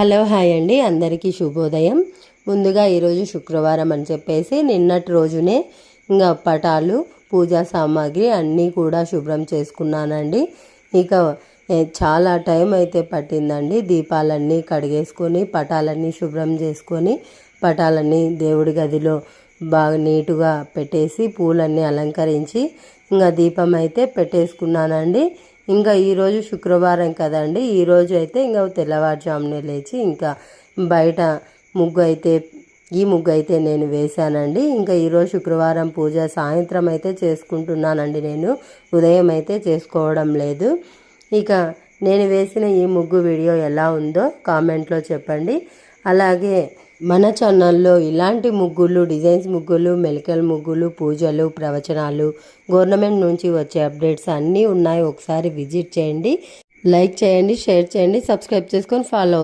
Hello hi అండి అందరికీ శుభోదయం. ముందుగా ఈరోజు శుక్రవారం అని చెప్పేసి నిన్నటి రోజునే ఇంకా పటాలు పూజా సామాగ్రి అన్నీ కూడా శుభ్రం చేసుకున్నానండి. ఇక చాలా టైం అయితే పట్టిందండి. దీపాలన్నీ కడిగేసుకొని పటాలన్నీ శుభ్రం చేసుకొని పటాలన్నీ దేవుడి గదిలో బాగా నీటుగా పెట్టేసి పూలన్నీ అలంకరించి ఇంకా దీపం అయితే పెట్టేసుకున్నానండి. ఇంకా ఈరోజు శుక్రవారం కదండి. ఈరోజు అయితే ఇంకా తెల్లవారుజామునే లేచి ఇంకా బయట ముగ్గు అయితే ఈ ముగ్గు అయితే నేను వేశానండి. ఇంకా ఈరోజు శుక్రవారం పూజ సాయంత్రం అయితే చేసుకుంటున్నానండి నేను. ఉదయం అయితే చేసుకోవడం లేదు. ఇక నేను వేసిన ఈ ముగ్గు వీడియో ఎలా ఉందో కామెంట్లో చెప్పండి. అలాగే మన ఛానల్లో ఇలాంటి ముగ్గులు డిజైన్స్ ముగ్గులు మెలికల్ ముగ్గులు పూజలు ప్రవచనాలు గవర్నమెంట్ నుంచి వచ్చే అప్డేట్స్ అన్నీ ఉన్నాయి. ఒకసారి విజిట్ చేయండి లైక్ చేయండి షేర్ చేయండి సబ్స్క్రైబ్ చేసుకొని ఫాలో